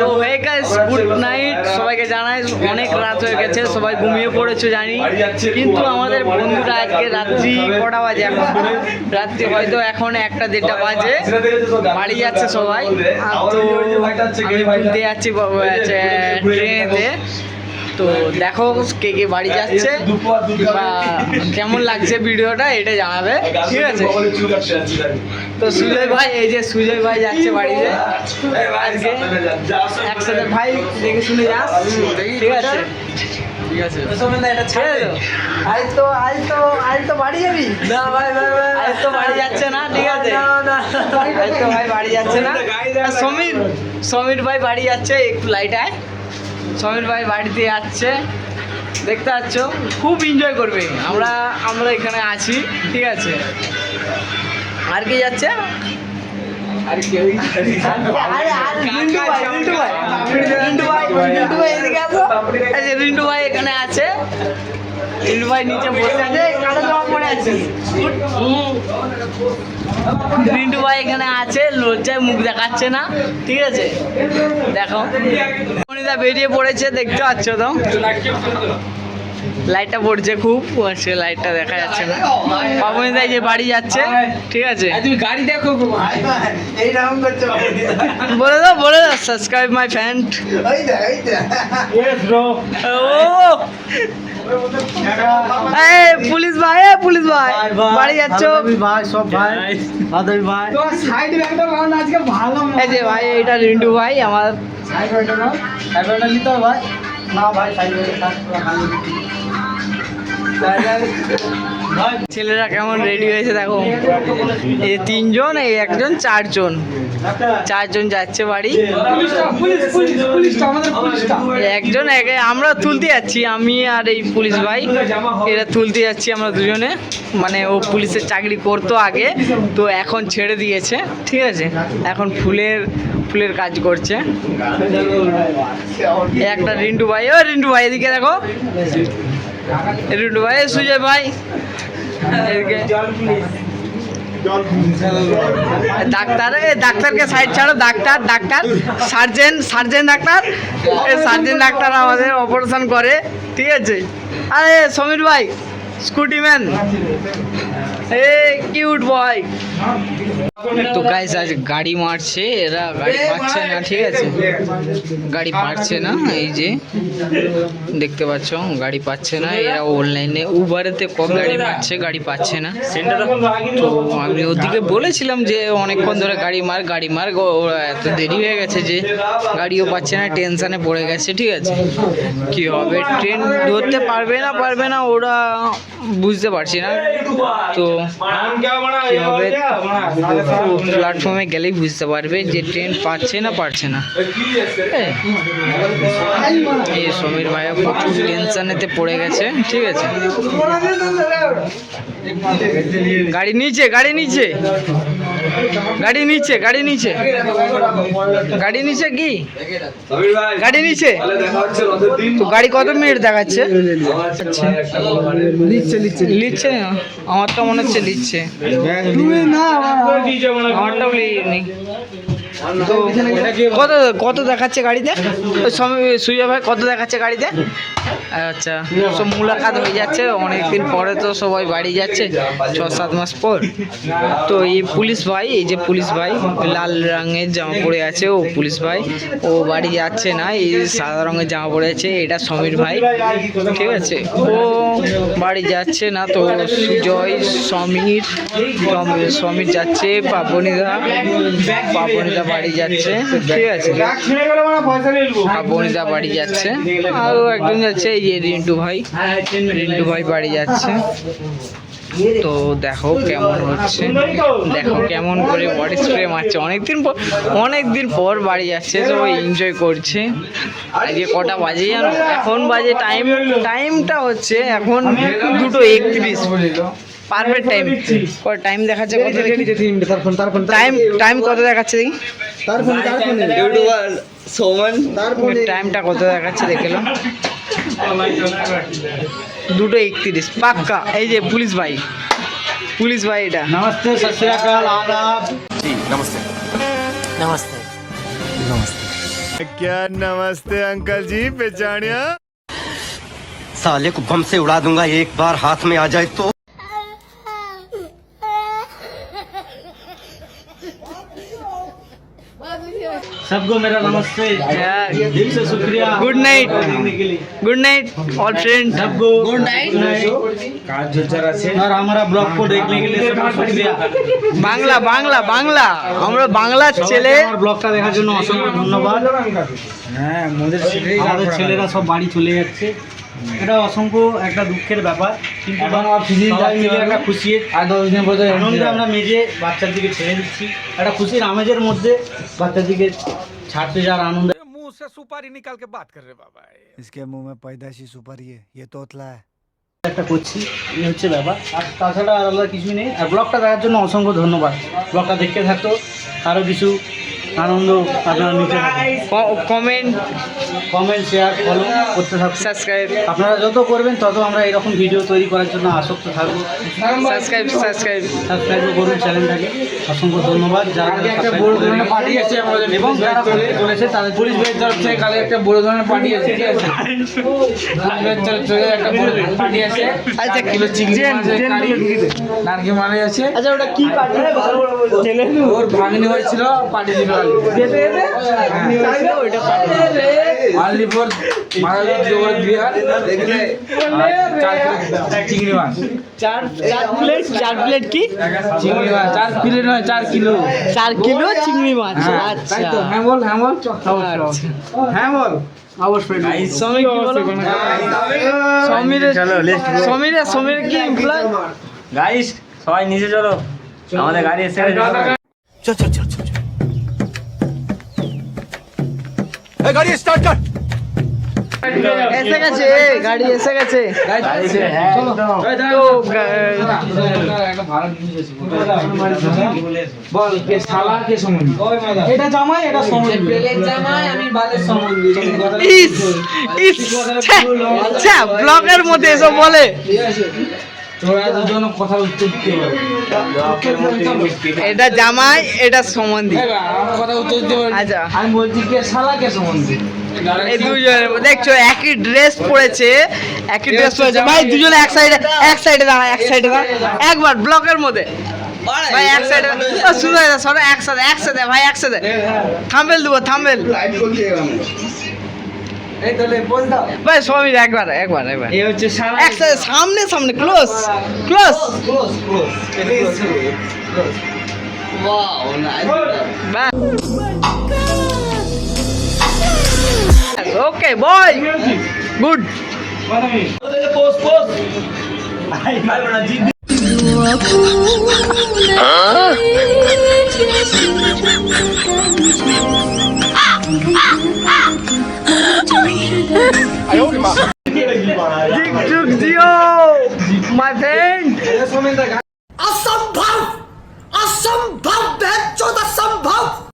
তো হয়ে গেছে গুড নাইট সবাইকে জানাই, অনেক রাত হয়ে গেছে, সবাই ঘুমিয়ে পড়েছো জানি। কিন্তু আমাদের বন্ধুরা আজকে রাত্রি কটা বাজে এখন? রাত্রি হয়তো এখন একটা দেড়টা বাজে। বাড়ি যাচ্ছে সবাই। তো আমি তুলতে যাচ্ছি ট্রেনেতে তো দেখো কে কে বাড়ি যাচ্ছে বা কেমন লাগছে ভিডিওটা এটা জানাবে ঠিক আছে? তো সুজয় ভাই এই যে সুজয় ভাই যাচ্ছে বাড়িতে আজকে একসাথে ভাই দেখে শুনে যাস ঠিক আছে? ঠিক আছে। ছেড়ে দো। আজ তো আজ তো আজ তো বাড়ি যাবি? না ভাই ভাই ভাই আজ তো বাড়ি যাচ্ছে না ঠিক আছে? আজ তো ভাই বাড়ি যাচ্ছে না। সমীর সমীর ভাই বাড়ি যাচ্ছে একটু লাইট আয়। সমীর ভাই বাড়িতে যাচ্ছে দেখতে পাচ্ছ খুব এনজয় করবে। আমরা আমরা এখানে আছি ঠিক আছে। আর কে যাচ্ছে? আর কেউ রিন্টু ভাই এখানে আছে। রিন্টু ভাই নিচে বসে আছে। কালো জামা পরে আছে। রিন্টু ভাই এখানে আছে লজ্জায় মুখ দেখাচ্ছে না। ঠিক আছে? দেখো। মনিদা বেরিয়ে পড়েছে দেখতে পাচ্ছ তো? লাইটটা পড়ছে খুব সে লাইটটা দেখা যাচ্ছে না। পাবনিদা এই যে বাড়ি যাচ্ছে ঠিক আছে? তুমি গাড়ি দেখো বলে দাও বলে দাও সাবস্ক্রাইব মাই ফ্যান ওই দেখ ওই দেখ। ও! পুলিশ ভাই এ পুলিশ ভাই। বাড়ি যাচ্ছ? ভাই সব ভাই। ভাদবি ভাই। এই যে ভাই এটা রিন্টু ভাই আমার সাইড ওইটা না সাইড ওইটা নিতে ভাই। না ভাই ছেলেরা কেমন রেডি হয়েছে দেখো? এই তিনজন, এই একজন, চারজন। চারজন যাচ্ছে বাড়ি। একজন, একে আমরা তুলতে যাচ্ছি, আমি আর এই পুলিশ ভাই। এরা তুলতে যাচ্ছি আমরা দুজনে। মানে ও পুলিশের চাকরি করতো আগে, তো এখন ছেড়ে দিয়েছে, ঠিক আছে? এখন ফুলের ফুলের কাজ করছে। একটা রিন্টু ভাই, ও রিন্টু ভাই, এদিকে দেখো। ভাই, সুজয় ভাই। ডাক্তার ডাক্তারকে সাইড ছাড়ো, doctor doctor surgeon surgeon doctor. Surgeon doctor আমাদের অপারেশন করে, ঠিক আছে? আরে, সমীর ভাই scooty man a cute boy তো গাইস আজ গাড়ি মারছে এরা গাড়ি পাচ্ছে না ঠিক আছে? গাড়ি পাচ্ছে না এই যে দেখতে পাচ্ছ গাড়ি পাচ্ছে না এরা অনলাইনে উবারেতে কম গাড়ি মারছে গাড়ি পাচ্ছে না। তো আমি ওদিকে বলেছিলাম যে অনেকক্ষণ ধরে গাড়ি মার গাড়ি মার ওরা এত দেরি হয়ে গেছে যে গাড়িও পাচ্ছে না টেনশানে পড়ে গেছে ঠিক আছে? কি হবে? ট্রেন ধরতে পারবে না পারবে না ওরা বুঝতে পারছি না। তো প্ল্যাটফর্মে গেলেই বুঝতে পারবে যে ট্রেন পাচ্ছে না পারছে না। হ্যাঁ। এই সমীর ভাইয়া প্রচুর টেনশনেতে পড়ে গেছে, ঠিক আছে? গাড়ি নিচে গাড়ি নিচে। গাড়ি নিচে গাড়ি নিচে। গাড়ি নিচে কি? গাড়ি নিচে? তো গাড়ি কত মিনিট দেখাচ্ছে? লিচ্ছে আমারটা মনে হচ্ছে লিচ্ছে না আমারটাও তো কত কত দেখাচ্ছে গাড়িতে? ওই ভাই, কত দেখাচ্ছে গাড়িতে? আচ্ছা সব মুলাকাত হয়ে যাচ্ছে। অনেকদিন পরে তো সবাই বাড়ি যাচ্ছে ছ সাত মাস পর। তো এই পুলিশ ভাই, এই যে পুলিশ ভাই, লাল রঙের জামা পরে আছে ও পুলিশ ভাই। ও বাড়ি যাচ্ছে না, এই সাদা রঙের জামা পরে আছে, এটা সমীর ভাই। ঠিক আছে? ও বাড়ি যাচ্ছে না তো সুজয় সমীর- সমীর যাচ্ছে পাপনিদা পাপনিদা বাড়ি যাচ্ছে। ঠিক আছে। পাপনিদা বাড়ি যাচ্ছে। আরও একজন যাচ্ছে, এই যে রিন্টু ভাই। রিন্টু ভাই বাড়ি যাচ্ছে। তো দেখো কেমন হচ্ছে। দেখো কেমন করে বডি স্প্রে মারছে। অনেকদিন পর অনেকদিন পর বাড়ি যাচ্ছে, সবাই এনজয় করছে। আজকে কটা বাজে জানো? এখন বাজে টাইম টাইমটা হচ্ছে এখন দুটো একত্রিশ। পারফেক্ট টাইম কত টাইম দেখাচ্ছে কত দেখি তার ফোন তার ফোন টাইম টাইম কত দেখাচ্ছে দেখি তার ফোন তার ফোন সমান তার ফোনে টাইমটা কত দেখাচ্ছে দেখলাম দুটো একত্রিশ পাক্কা এই যে পুলিশ ভাই পুলিশ ভাই এটা नमस्ते सत श्री अकाल आदाब जी नमस्ते নমস্তে नमस्ते क्या नमस्ते अंकल जी पहचानिया साले को बम से उड़ा दूंगा एक बार हाथ में आ जाए तो सबको मेरा नमस्ते दिल से शुक्रिया गुड नाइट देखने के लिए गुड नाइट ऑल फ्रेंड्स सबको गुड नाइट और हमारा ब्लॉग को देखने के लिए सबको शुक्रिया বাংলা বাংলা বাংলা আমরা বাংলার ছেলে আমার ব্লগটা দেখার জন্য অসংখ্য ধন্যবাদ হ্যাঁ আমাদের ছেলেরা সব বাড়ি চলে যাচ্ছে এটা অসংখ্য একটা দুঃখের ব্যাপার কিন্তু সবাই মিলে একটা খুশি আনন্দে আমরা মেজে বাচ্চার দিকে ছেড়ে দিচ্ছি একটা খুশির আমেজের মধ্যে বাচ্চার দিকে ছাড়তে যাওয়ার আনন্দ इसके मुंह में पैदाशी सुपारी है ये तोतला है একটা করছি এই হচ্ছে ব্যাপার আর তাছাড়া আর আলাদা কিছুই নেই আর ব্লগটা দেখার জন্য অসংখ্য ধন্যবাদ ব্লগটা দেখতে থাকতো আরও কিছু আনন্দ আপনারা নিতে কমেন্ট কমেন্ট শেয়ার ফলো করতে থাকুন। সাবস্ক্রাইব আপনারা যত করবেন তত আমরা এরকম ভিডিও তৈরি করার জন্য আসক্ত থাকব। সাবস্ক্রাইব সাবস্ক্রাইব সাবস্ক্রাইবও করুন চ্যানেলটাকে। অসংখ্য ধন্যবাদ। যারা যারা subscribe করেছেন। এবং যারা চলেছে তাদের পুলিশ পুলিশের তরফ থেকে কালে একটা বড় ধরনের পার্টি আছে ঠিক আছে? পুলিশের তরফ থেকে একটা বড় পার্টি আছে। আচ্ছা কিলো চিংড়ি আছে, কারি, নারকেল মালাই আছে। আচ্ছা ওটা কি পার্টি ওর ভাগ্নি হয়েছিল পার্টি দিবে। হ্যাঁ, আচ্ছা হ্যাঁ হ্যাঁ আচ্ছা। হ্যাঁ সমীর কি গাইস সবাই নিচে চলো আমাদের গাড়ি এসে গাড়ি স্টার্ট কর। এসে গেছে গাড়ি এসে গেছে। ব্লগের মধ্যে এসব বলে। তোরা দুজন কথা উত্তর দিতে হবে এটা জামাই এটা সম্বন্ধী। এই বা, আমার কথা উত্তর দিতে হবে আচ্ছা। আমি বলছি কে শালা কে সম্বন্ধে? এই দুজনের দেখছ একই ড্রেস পরেছে একই ড্রেস পরেছে ভাই দুজনে এক সাইডে এক সাইডে দাঁড়া এক সাইডে দাঁড়া। একবার ব্লকের মধ্যে। ভাই এক সাইডে শুনো সরো একসাথে একসাথে ভাই একসাথে। থাম্বেল দেবো থাম্বেল। ভাই সবাই একবার একবার একবার। এই হচ্ছে সামনে। সামনে close close okay bye good 哎呦我的妈！你这个丢，my friend。असंभव असंभव बेचो असंभव